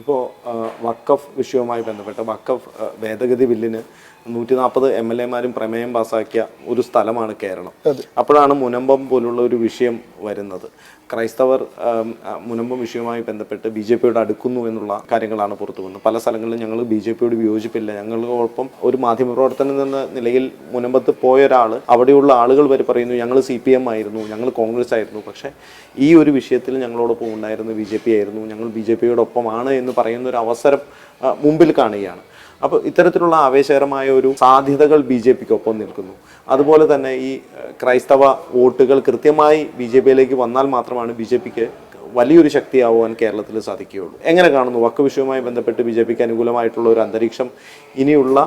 ഇപ്പോൾ വക്കഫ് വിഷയവുമായി ബന്ധപ്പെട്ട് വക്കഫ് ഭേദഗതി ബില്ലിന് നൂറ്റി നാൽപ്പത് എം എൽ എമാരും പ്രമേയം പാസാക്കിയ ഒരു സ്ഥലമാണ് കേരളം. അപ്പോഴാണ് മുനമ്പം പോലുള്ള ഒരു വിഷയം വരുന്നത്. ക്രൈസ്തവർ മുനമ്പം വിഷയവുമായി ബന്ധപ്പെട്ട് ബി ജെ പിയോട് അടുക്കുന്നു എന്നുള്ള കാര്യങ്ങളാണ് പുറത്തു വന്നത്. പല സ്ഥലങ്ങളിലും ഞങ്ങൾ ബി ജെ പിയോട് വിയോജിപ്പില്ല. ഞങ്ങൾക്കൊപ്പം ഒരു മാധ്യമപ്രവർത്തനം എന്ന നിലയിൽ മുനമ്പത്ത് പോയ ഒരാൾ അവിടെയുള്ള ആളുകൾ വരെ പറയുന്നു ഞങ്ങൾ സി പി എം ആയിരുന്നു ഞങ്ങൾ കോൺഗ്രസ് ആയിരുന്നു. പക്ഷേ ഈ ഒരു വിഷയത്തിൽ ഞങ്ങളോടൊപ്പം ഉണ്ടായിരുന്നു ബി ജെ പി ആയിരുന്നു. ഞങ്ങൾ ബി ജെ പിയോടൊപ്പമാണ് എന്ന് പറയുന്ന ഒരു അവസരം മുമ്പിൽ കാണുകയാണ്. അപ്പോൾ ഇത്തരത്തിലുള്ള ആവേശകരമായ ഒരു സാധ്യതകൾ ബി ജെ പിക്ക് ഒപ്പം നിൽക്കുന്നു. അതുപോലെ തന്നെ ഈ ക്രൈസ്തവ വോട്ടുകൾ കൃത്യമായി ബി ജെ പിയിലേക്ക് വന്നാൽ മാത്രമാണ് ബി ജെ പിക്ക് വലിയൊരു ശക്തിയാവാൻ കേരളത്തിൽ സാധിക്കുകയുള്ളൂ. എങ്ങനെ കാണുന്നു? വക്ക് വിഷയവുമായി ബന്ധപ്പെട്ട് ബി ജെ പിക്ക് അനുകൂലമായിട്ടുള്ള ഒരു അന്തരീക്ഷം ഇനിയുള്ള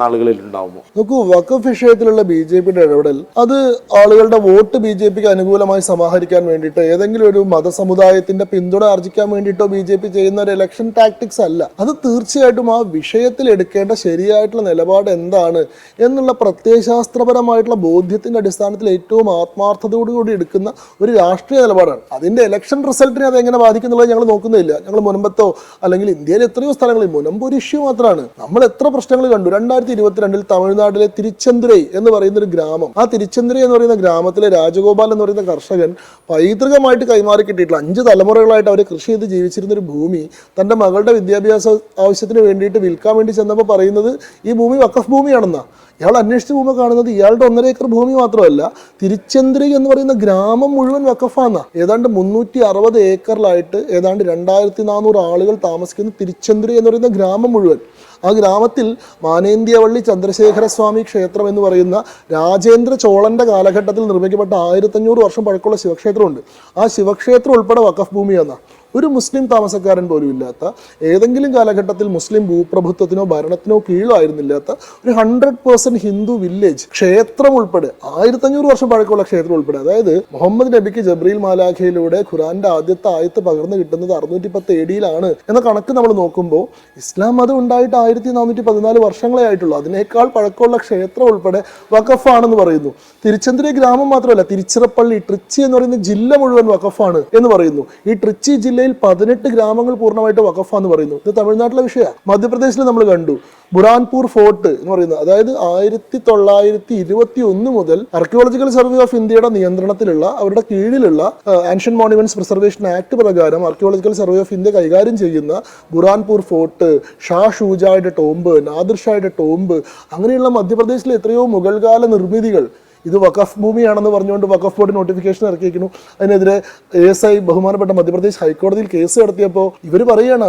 നാളുകളിൽ ഉണ്ടാവുമോ? നോക്കൂ വക്കഫ് വിഷയത്തിലുള്ള ബി ജെ പിയുടെ ഇടപെടൽ അത് ആളുകളുടെ വോട്ട് ബി ജെ പിക്ക് അനുകൂലമായി സമാഹരിക്കാൻ വേണ്ടിയിട്ട് ഏതെങ്കിലും ഒരു മതസമുദായത്തിന്റെ പിന്തുണ ആർജിക്കാൻ വേണ്ടിയിട്ടോ ബി ജെ പി ചെയ്യുന്ന ഒരു ഇലക്ഷൻ ടാക്ടിക്സ് അല്ല. അത് തീർച്ചയായിട്ടും ആ വിഷയത്തിൽ എടുക്കേണ്ട ശരിയായിട്ടുള്ള നിലപാട് എന്താണ് എന്നുള്ള പ്രത്യയശാസ്ത്രപരമായിട്ടുള്ള ബോധ്യത്തിന്റെ അടിസ്ഥാനത്തിൽ ഏറ്റവും ആത്മാർത്ഥതയോടുകൂടി എടുക്കുന്ന ഒരു രാഷ്ട്രീയ നിലപാടാണ്. അതിന്റെ ഇലക്ഷൻ റിസൾട്ടിനെ അത് എങ്ങനെ ബാധിക്കുന്നുള്ളത് ഞങ്ങൾ നോക്കുന്നില്ല. ഞങ്ങൾ മുനമ്പത്തോ അല്ലെങ്കിൽ ഇന്ത്യയിലെ എത്രയോ സ്ഥലങ്ങളിൽ മുനമ്പ് ഒരു ഇഷ്യൂ മാത്രമാണ്. നമ്മൾ എത്ര പ്രശ്നങ്ങൾ കണ്ടു? രണ്ടായിരത്തി ഇരുപത്തിരണ്ടിൽ തമിഴ്നാട്ടിലെ തിരുച്ചന്തുരൈ എന്ന് പറയുന്ന ഒരു ഗ്രാമം. ആ തിരുച്ചന്തുരൈ എന്ന് പറയുന്ന ഗ്രാമത്തിലെ രാജഗോപാൽ എന്ന് പറയുന്ന കർഷകൻ പൈതൃകമായിട്ട് കൈമാറി കിട്ടിയിട്ടുള്ള അഞ്ച് തലമുറകളായിട്ട് അവർ കൃഷി ചെയ്ത് ജീവിച്ചിരുന്ന ഒരു ഭൂമി തന്റെ മകളുടെ വിദ്യാഭ്യാസ ആവശ്യത്തിന് വേണ്ടിയിട്ട് വിൽക്കാൻ വേണ്ടി ചെന്നപ്പോൾ പറയുന്നത് ഈ ഭൂമി വക്കഫ് ഭൂമിയാണെന്നാ. ഇയാൾ അന്വേഷിച്ച് പോകുമ്പോൾ കാണുന്നത് ഇയാളുടെ ഒന്നര ഏക്കർ ഭൂമി മാത്രമല്ല തിരുച്ചന്ദ്രി എന്ന് പറയുന്ന ഗ്രാമം മുഴുവൻ വക്കഫാന്ന ഏതാണ്ട് മുന്നൂറ്റി അറുപത് ഏക്കറിലായിട്ട് ഏതാണ്ട് രണ്ടായിരത്തി നാനൂറ് ആളുകൾ താമസിക്കുന്ന തിരുച്ചെന്തുരൈ എന്ന് പറയുന്ന ഗ്രാമം മുഴുവൻ. ആ ഗ്രാമത്തിൽ മാനേന്ദ്യവള്ളി ചന്ദ്രശേഖരസ്വാമി ക്ഷേത്രം എന്ന് പറയുന്ന രാജേന്ദ്ര ചോളന്റെ കാലഘട്ടത്തിൽ നിർമ്മിക്കപ്പെട്ട ആയിരത്തഞ്ഞൂറ് വർഷം പഴക്കമുള്ള ശിവക്ഷേത്രമുണ്ട്. ആ ശിവക്ഷേത്രം ഉൾപ്പെടെ വഖഫ് ഭൂമിയാണ് ഒരു മുസ്ലിം താമസക്കാരൻ പോലും ഇല്ലാത്ത ഏതെങ്കിലും കാലഘട്ടത്തിൽ മുസ്ലിം ഭൂപ്രഭുത്വത്തിനോ ഭരണത്തിനോ കീഴോ ആയിരുന്നില്ലാത്ത ഒരു ഹൺഡ്രഡ് പേഴ്സെന്റ് ഹിന്ദു വില്ലേജ് ക്ഷേത്രം ഉൾപ്പെടെ ആയിരത്തഞ്ഞൂറ് വർഷം പഴക്കമുള്ള ക്ഷേത്രം ഉൾപ്പെടെ. അതായത് മുഹമ്മദ് നബിക്ക് ജബ്രീൽ മാലാഖയിലൂടെ ഖുറാന്റെ ആദ്യത്തെ ആയത്ത് പകർന്നു കിട്ടുന്നത് അറുന്നൂറ്റി പത്ത് ഏടിയിലാണ് എന്ന കണക്ക് നമ്മൾ നോക്കുമ്പോൾ ഇസ്ലാം മതം ഉണ്ടായിട്ട് ആയിരത്തി നാനൂറ്റി പതിനാല് വർഷങ്ങളെ ആയിട്ടുള്ളൂ. അതിനേക്കാൾ പഴക്കമുള്ള ക്ഷേത്രം ഉൾപ്പെടെ വഖഫാണെന്ന് പറയുന്നു. തിരുച്ചെന്തുര ഗ്രാമം മാത്രമല്ല തിരുച്ചിറപ്പള്ളി ട്രിച്ചി എന്ന് പറയുന്ന ജില്ല മുഴുവൻ വഖഫാണ് എന്ന് പറയുന്നു. ഈ ട്രിച്ചി ജില്ലയിൽ പതിനെട്ട് ഗ്രാമങ്ങൾ പൂർണമായിട്ട് വഖഫാന്ന് പറയുന്നു. ഇത് തമിഴ്നാട്ടിലെ വിഷയമാണ് മധ്യപ്രദേശിൽ നമ്മൾ കണ്ടു. ബുറാൻപൂർ ഫോർട്ട് എന്ന് പറയുന്നത്. അതായത് ആയിരത്തി തൊള്ളായിരത്തി ഇരുപത്തി ഒന്ന് മുതൽ ആർക്കിയോളജിക്കൽ സർവേ ഓഫ് ഇന്ത്യയുടെ നിയന്ത്രണത്തിലുള്ള അവരുടെ കീഴിലുള്ള ആൻഷ്യൻ മോണുമെന്റ്സ് പ്രിസർവേഷൻ ആക്ട് പ്രകാരം ആർക്കിയോളജിക്കൽ സർവേ ഓഫ് ഇന്ത്യ കൈകാര്യം ചെയ്യുന്ന ബുറാൻപൂർ ഫോർട്ട് ഷാ ഷൂജായുടെ ടോംബ് നാദിർഷായുടെ ടോംബ് അങ്ങനെയുള്ള മധ്യപ്രദേശിലെ എത്രയോ മുഗൾകാല നിർമ്മിതികൾ ഇത് വഖഫ് ഭൂമിയാണെന്ന് പറഞ്ഞുകൊണ്ട് വഖഫ് ബോർഡ് നോട്ടിഫിക്കേഷൻ ഇറക്കിയിരിക്കുന്നു. അതിനെതിരെ എസ് ഐ ബഹുമാനപ്പെട്ട മധ്യപ്രദേശ് ഹൈക്കോടതിയിൽ കേസ് നടത്തിയപ്പോൾ ഇവർ പറയുകയാണ്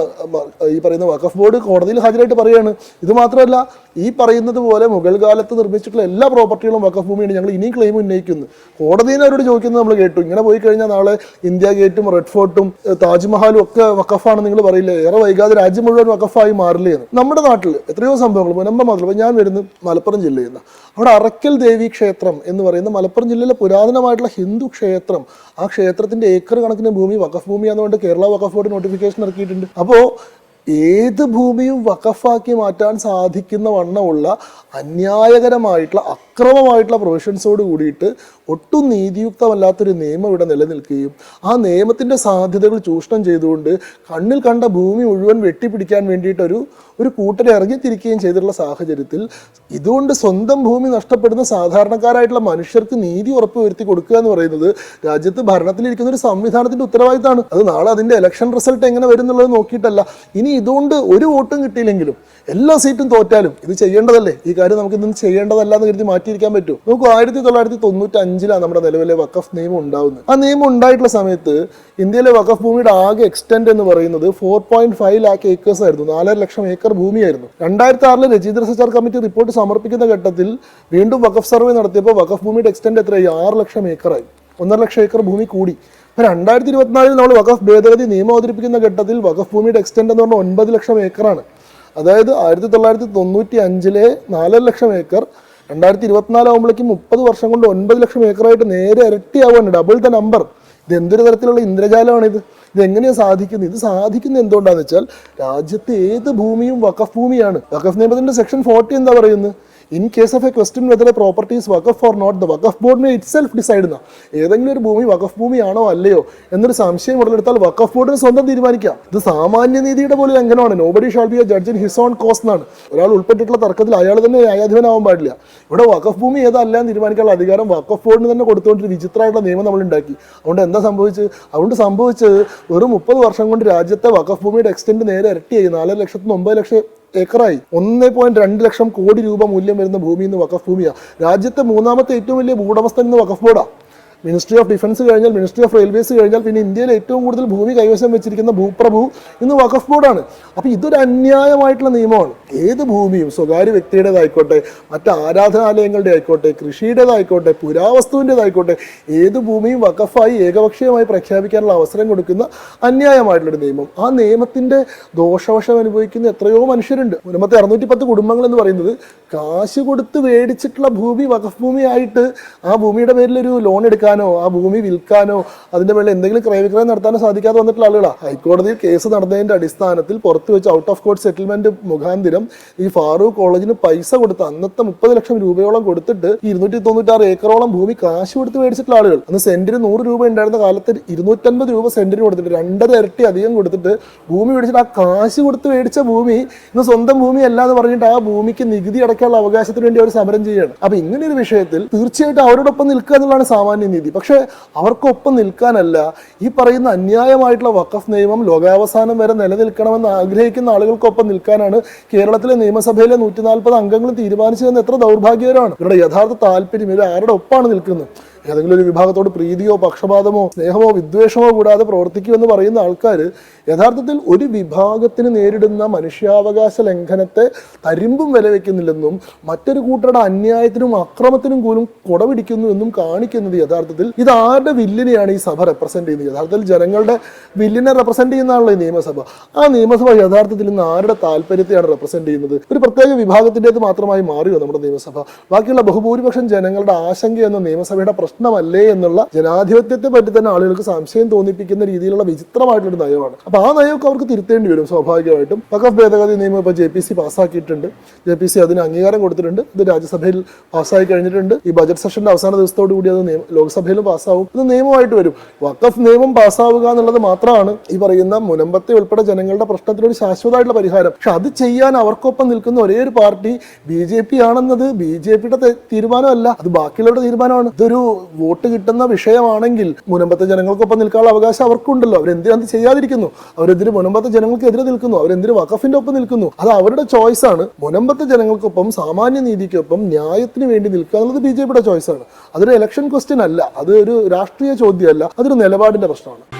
ഈ പറയുന്ന വഖഫ് ബോർഡ് കോടതിയിൽ ഹാജരായിട്ട് പറയുകയാണ് ഇത് മാത്രമല്ല ഈ പറയുന്നത് പോലെ മുഗൾ കാലത്ത് നിർമ്മിച്ചിട്ടുള്ള എല്ലാ പ്രോപ്പർട്ടികളും വക്കഫ് ഭൂമിയാണ് ഞങ്ങൾ ഇനിയും ക്ലെയിം ഉന്നയിക്കുന്നു. കോടതിയിൽ അവരോട് ചോദിക്കുന്നത് നമ്മൾ കേട്ടു. ഇങ്ങനെ പോയി കഴിഞ്ഞാൽ നാളെ ഇന്ത്യ ഗേറ്റും റെഡ് ഫോർട്ടും താജ്മഹലും ഒക്കെ വക്കഫാണ് നിങ്ങൾ പറയില്ലേ? ഏറെ വൈകാതെ രാജ്യം മുഴുവൻ വക്കഫായി മാറില്ലേ എന്ന്. നമ്മുടെ നാട്ടിൽ എത്രയോ സംഭവങ്ങൾ. മുനമ്പ മാത്രം ഇപ്പൊ ഞാൻ വരുന്നത് മലപ്പുറം ജില്ലയിൽ നിന്ന് അവിടെ അറക്കൽ ദേവി ക്ഷേത്രം എന്ന് പറയുന്ന മലപ്പുറം ജില്ലയിലെ പുരാതനമായിട്ടുള്ള ഹിന്ദു ക്ഷേത്രം. ആ ക്ഷേത്രത്തിന്റെ ഏക്കർ കണക്കിന് ഭൂമി വഖഫ് ഭൂമിയാണെന്നുകൊണ്ട് കേരള വക്കഫ് ബോർഡ് നോട്ടിഫിക്കേഷൻ ഇറക്കിയിട്ടുണ്ട്. അപ്പോൾ ഏത് ഭൂമിയും വഖഫാക്കി മാറ്റാൻ സാധിക്കുന്ന വണ്ണമുള്ള അന്യായകരമായിട്ടുള്ള അക്രമമായിട്ടുള്ള പ്രൊവിഷൻസോട് കൂടിയിട്ട് ഒട്ടും നീതിയുക്തമല്ലാത്തൊരു നിയമം ഇവിടെ നിലനിൽക്കുകയും ആ നിയമത്തിന്റെ സാധ്യതകൾ ചൂഷണം ചെയ്തുകൊണ്ട് കണ്ണിൽ കണ്ട ഭൂമി മുഴുവൻ വെട്ടിപ്പിടിക്കാൻ വേണ്ടിയിട്ടൊരു ഒരു കൂട്ടരെ ഇറങ്ങിത്തിരിക്കുകയും ചെയ്തിട്ടുള്ള സാഹചര്യത്തിൽ ഇതുകൊണ്ട് സ്വന്തം ഭൂമി നഷ്ടപ്പെടുന്ന സാധാരണക്കാരായിട്ടുള്ള മനുഷ്യർക്ക് നീതി ഉറപ്പ് വരുത്തി കൊടുക്കുക എന്ന് പറയുന്നത് രാജ്യത്ത് ഭരണത്തിലിരിക്കുന്ന ഒരു സംവിധാനത്തിന്റെ ഉത്തരവാദിത്തമാണ്. അത് നാളെ അതിന്റെ ഇലക്ഷൻ റിസൾട്ട് എങ്ങനെ വരും എന്നുള്ളത് നോക്കിയിട്ടല്ല. ഇനി ഇതുകൊണ്ട് ഒരു വോട്ടും കിട്ടിയില്ലെങ്കിലും എല്ലാ സീറ്റും തോറ്റാലും ഇത് ചെയ്യേണ്ടതല്ലേ? ഈ കാര്യം നമുക്ക് ഇതൊന്നും ചെയ്യേണ്ടതല്ല എന്ന് കരുതി മാറ്റിയിരിക്കാൻ പറ്റും. നോക്കൂ ആയിരത്തി തൊള്ളായിരത്തി തൊണ്ണൂറ്റി അഞ്ചിലാണ് നമ്മുടെ നിലവിലെ വഖഫ് നിയമം ഉണ്ടാവുന്നത്. ആ നിയമം ഉണ്ടായിട്ടുള്ള സമയത്ത് ഇന്ത്യയിലെ വഖഫ് ഭൂമിയുടെ ആകെ എക്സ്റ്റെൻഡ് എന്ന് പറയുന്നത് four point five lakh acres ആയിരുന്നു. നാലര ലക്ഷം ഏക്കർ ഭൂമിയായിരുന്നു. രണ്ടായിരത്തി ആറിലെ രജീന്ദ്ര സച്ചാർ കമ്മിറ്റി റിപ്പോർട്ട് സമർപ്പിക്കുന്ന ഘട്ടത്തിൽ വീണ്ടും വഖഫ് സർവേ നടത്തിയപ്പോൾ വഖഫ് ഭൂമിയുടെ എക്സ്റ്റെൻഡ് എത്രയായി? ആറ് ലക്ഷം ഏക്കറായി. ഒന്നര ലക്ഷം ഏക്കർ ഭൂമി കൂടി. ഇപ്പൊ രണ്ടായിരത്തി ഇരുപത്തിനാലിൽ നമ്മൾ വഖഫ് ഭേദഗതി നിയമം അവതരിപ്പിക്കുന്ന ഘട്ടത്തിൽ വഖഫ് ഭൂമിയുടെ എക്സ്റ്റെൻഡ് എന്ന് പറഞ്ഞാൽ ഒൻപത് ലക്ഷം ഏക്കറാണ്. അതായത് ആയിരത്തി തൊള്ളായിരത്തി തൊണ്ണൂറ്റി അഞ്ചിലെ നാലര ലക്ഷം ഏക്കർ രണ്ടായിരത്തി ഇരുപത്തിനാല് ആകുമ്പോഴേക്കും മുപ്പത് വർഷം കൊണ്ട് ഒൻപത് ലക്ഷം ഏക്കറായിട്ട് നേരെ ഇരട്ടിയാവുകയാണ്. ഡബിൾ ദ നമ്പർ ഇത് എന്തൊരു തരത്തിലുള്ള ഇന്ദ്രജാലമാണിത്. ഇത് എങ്ങനെയാണ് സാധിക്കുന്നത്? ഇത് സാധിക്കുന്നത് എന്തുകൊണ്ടാണെന്ന് വെച്ചാൽ രാജ്യത്തെ ഏത് ഭൂമിയും വഖഫ് ഭൂമിയാണ്. വഖഫ് നിയമത്തിന്റെ സെക്ഷൻ ഫോർട്ടി എന്താ പറയുന്നത്? In case of a question whether a properties waqf for not the waqf ബോർഡിനെ itself decide ചെയ്യുന്ന ഏതെങ്കിലും ഒരു ഭൂമി വക്കഫ് ഭൂമിയാണോ അല്ലയോ എന്നൊരു സംശയം ഉടലെടുത്താൽ വകഫ് ബോർഡിന് സ്വന്തം തീരുമാനിക്കാം. ഇത് സാമാന്യ നീതിയുടെ പോലെ ലംഘനമാണ് nobody shall be a judge in his own cause എന്നാണ്. ഒരാൾ ഉൾപ്പെട്ടിട്ടുള്ള തർക്കത്തിൽ അയാൾ തന്നെ ന്യായാധിപനാവാൻ പാടില്ല. ഇവിടെ വകഫ് ഭൂമി ഏതല്ല എന്ന് തീരുമാനിക്കാനുള്ള അധികാരം വകഫ് ബോർഡിന് തന്നെ കൊടുത്തുകൊണ്ട് ഒരു വിചിത്രമായിട്ടുള്ള നിയമം നമ്മൾ ഉണ്ടാക്കി. അതുകൊണ്ട് എന്താ സംഭവിച്ചത് അതുകൊണ്ട് സംഭവിച്ചത് വെറും മുപ്പത് വർഷം കൊണ്ട് രാജ്യത്തെ വകഫ് ഭൂമിയുടെ എക്സ്റ്റെൻഡ് നേരെ ഇരട്ടിയായി നാലര ലക്ഷത്തിന് ഒമ്പത് ലക്ഷം ഏക്കറായി. ഒന്നേ പോയിന്റ് രണ്ട് ലക്ഷം കോടി രൂപ മൂല്യം വരുന്ന ഭൂമി ഇന്ന് വക്കഫ് ഭൂമിയാണ് രാജ്യത്തെ മൂന്നാമത്തെ ഏറ്റവും വലിയ ഭൂടമസ്ഥൻ ഇന്ന് വക്കഫ് ബോർഡാണ് മിനിസ്ട്രി ഓഫ് ഡിഫൻസ് കഴിഞ്ഞാൽ മിനിസ്ട്രി ഓഫ് റെയിൽവേസ് കഴിഞ്ഞാൽ പിന്നെ ഇന്ത്യയിൽ ഏറ്റവും കൂടുതൽ ഭൂമി കൈവശം വെച്ചിരിക്കുന്ന ഭൂപ്രഭു ഇന്ന് വഖഫ് ബോർഡാണ് അപ്പോൾ ഇതൊരു അന്യായമായിട്ടുള്ള നിയമമാണ്. ഏത് ഭൂമിയും സ്വകാര്യ വ്യക്തിയുടേതായിക്കോട്ടെ മറ്റ് ആരാധനാലയങ്ങളുടെ ആയിക്കോട്ടെ കൃഷിയുടേതായിക്കോട്ടെ പുരാവസ്തുവിന്റെതായിക്കോട്ടെ ഏത് ഭൂമിയും വഖഫായി ഏകപക്ഷീയമായി പ്രഖ്യാപിക്കാനുള്ള അവസരം കൊടുക്കുന്ന അന്യായമായിട്ടുള്ളൊരു നിയമം. ആ നിയമത്തിന്റെ ദോഷവശം അനുഭവിക്കുന്ന എത്രയോ മനുഷ്യരുണ്ട്. മുൻപത്തെ അറുന്നൂറ്റി പത്ത് കുടുംബങ്ങൾ എന്ന് പറയുന്നത് കാശ് കൊടുത്ത് മേടിച്ചിട്ടുള്ള ഭൂമി വഖഫ് ഭൂമിയായിട്ട് ആ ഭൂമിയുടെ പേരിൽ ഒരു ലോൺ എടുക്കാനോ ആ ഭൂമി വിൽക്കാനോ അതിന്റെ മേളിൽ എന്തെങ്കിലും ക്രയവിക്രയം നടത്താനോ സാധിക്കാതെ വന്നിട്ടുള്ള ആളുകളാണ് ഹൈക്കോടതിയിൽ കേസ് നടന്നതിന്റെ അടിസ്ഥാനത്തിൽ പുറത്തു വെച്ച് ഔട്ട് ഓഫ് കോർട്ട് സെറ്റിൽമെന്റ് മുഖാന്തിരം ഈ ഫാറൂഖ് കോളേജിന് പൈസ കൊടുത്ത് അന്നത്തെ മുപ്പത് ലക്ഷം രൂപയോളം കൊടുത്തിട്ട് ഇരുന്നൂറ്റി തൊണ്ണൂറ്റാറ് ഏക്കറോളം ഭൂമി കാശ് കൊടുത്ത് മേടിച്ചിട്ടുള്ള ആളുകൾ. അന്ന് സെന്റിന് നൂറ് രൂപ ഉണ്ടായിരുന്ന കാലത്ത് ഇരുന്നൂറ്റൻപത് രൂപ സെന്റിന് കൊടുത്തിട്ട് രണ്ടര ഇരട്ടി അധികം കൊടുത്തിട്ട് ഭൂമി മേടിച്ചിട്ട് ആ കാശ് കൊടുത്ത് മേടിച്ച ഭൂമി ഇന്ന് സ്വന്തം ഭൂമി അല്ല എന്ന് പറഞ്ഞിട്ട് ആ ഭൂമിക്ക് നികുതി അടയ്ക്കാനുള്ള അവകാശത്തിന് വേണ്ടി അവർ സമരം ചെയ്യുകയാണ് അപ്പൊ ഇങ്ങനെ ഒരു വിഷയത്തിൽ തീർച്ചയായിട്ടും അവരോടൊപ്പം നിൽക്കുക എന്നുള്ളതാണ് സാമാന്യ നീതി പക്ഷേ അവർക്കൊപ്പം നിൽക്കാനല്ല ഈ പറയുന്ന അന്യായമായിട്ടുള്ള വഖഫ് നിയമം ലോകാവസാനം വരെ നിലനിൽക്കണമെന്ന് ആഗ്രഹിക്കുന്ന ആളുകൾക്കൊപ്പം നിൽക്കാനാണ് കേരളത്തിലെ നിയമസഭയിലെ നൂറ്റി നാൽപ്പത് അംഗങ്ങൾ തീരുമാനിച്ചതെന്ന് എത്ര ദൗർഭാഗ്യകരമാണ്. ഇവരുടെ യഥാർത്ഥ താല്പര്യം ഇവർ ആരുടെ ഒപ്പാണ് നിൽക്കുന്നത്? ഏതെങ്കിലും ഒരു വിഭാഗത്തോട് പ്രീതിയോ പക്ഷപാതമോ സ്നേഹമോ വിദ്വേഷമോ കൂടാതെ പ്രവർത്തിക്കുമെന്ന് പറയുന്ന ആൾക്കാർ യഥാർത്ഥത്തിൽ ഒരു വിഭാഗത്തിന് നേരിടുന്ന മനുഷ്യാവകാശ ലംഘനത്തെ തരിമ്പും വില മറ്റൊരു കൂട്ടരുടെ അന്യായത്തിനും അക്രമത്തിനും പോലും കുടപിടിക്കുന്നു എന്നും കാണിക്കുന്നത് യഥാർത്ഥത്തിൽ ഇത് ആരുടെ വില്ലിനെയാണ് ഈ സഭ റെപ്രസെന്റ് ചെയ്യുന്നത്? യഥാർത്ഥത്തിൽ ജനങ്ങളുടെ വില്ലിനെ റെപ്രസെന്റ് ചെയ്യുന്നതാണല്ലോ ഈ നിയമസഭ. ആ നിയമസഭ യഥാർത്ഥത്തിൽ ഇന്ന് ആരുടെ താല്പര്യത്തെയാണ് റെപ്രസെന്റ് ചെയ്യുന്നത്? ഒരു പ്രത്യേക വിഭാഗത്തിന്റെത് മാത്രമായി മാറിയോ നമ്മുടെ നിയമസഭ. ബാക്കിയുള്ള ബഹുഭൂരിപക്ഷം ജനങ്ങളുടെ ആശങ്ക എന്ന നിയമസഭയുടെ പ്രശ്നമല്ലേ എന്നുള്ള ജനാധിപത്യത്തെ പറ്റി തന്നെ ആളുകൾക്ക് സംശയം തോന്നിപ്പിക്കുന്ന രീതിയിലുള്ള വിചിത്രമായിട്ടുള്ള നയമാണ്. അപ്പൊ ആ നയമൊക്കെ അവർക്ക് തിരുത്തേണ്ടി വരും സ്വാഭാവികമായിട്ടും. വഖഫ് ഭേദഗതി നിയമം ഇപ്പോൾ ജെ പി സി പാസ്സാക്കിയിട്ടുണ്ട്. ജെ പി സി അതിന് അംഗീകാരം കൊടുത്തിട്ടുണ്ട്. ഇത് രാജ്യസഭയിൽ പാസ്സായി കഴിഞ്ഞിട്ടുണ്ട്. ഈ ബജറ്റ് സെഷന്റെ അവസാന ദിവസത്തോടു കൂടി അത് ലോക്സഭയിലും പാസ്സാവും. ഇത് നിയമമായിട്ട് വരും. വഖഫ് നിയമം പാസ്സാവുക എന്നുള്ളത് മാത്രമാണ് ഈ പറയുന്ന മുനമ്പത്തെ ഉൾപ്പെടെ ജനങ്ങളുടെ പ്രശ്നത്തിനൊരു ശാശ്വതമായിട്ടുള്ള പരിഹാരം. പക്ഷെ അത് ചെയ്യാൻ അവർക്കൊപ്പം നിൽക്കുന്ന ഒരേ ഒരു പാർട്ടി ബി ജെ പി ആണെന്നത് ബി ജെ പിയുടെ തീരുമാനമല്ല. അത് ബാക്കിയുള്ളവരുടെ തീരുമാനമാണ്. ഇതൊരു വോട്ട് കിട്ടുന്ന വിഷയമാണെങ്കിൽ മുനമ്പത്തെ ജനങ്ങൾക്കൊപ്പം നിൽക്കാനുള്ള അവകാശം അവർക്കുണ്ടല്ലോ. അവരെന്തിനത് ചെയ്യാതിരിക്കുന്നു. അവരെന്തിന് മുനമ്പത്തെ ജനങ്ങൾക്കെതിരെ നിൽക്കുന്നു? അവരെന്തിന് വഖഫിന്റെ ഒപ്പം നിൽക്കുന്നു? അത് അവരുടെ ചോയ്സ് ആണ്. മുനമ്പത്തെ ജനങ്ങൾക്കൊപ്പം സാമാന്യ നീതിക്കൊപ്പം ന്യായത്തിന് വേണ്ടി നിൽക്കുക എന്നുള്ളത് ബി ജെ പിയുടെ ചോയ്സ് ആണ്. അതൊരു ഇലക്ഷൻ ക്വസ്റ്റ്യൻ അല്ല. അത് ഒരു രാഷ്ട്രീയ ചോദ്യമല്ല. അതൊരു നിലപാടിന്റെ പ്രശ്നമാണ്.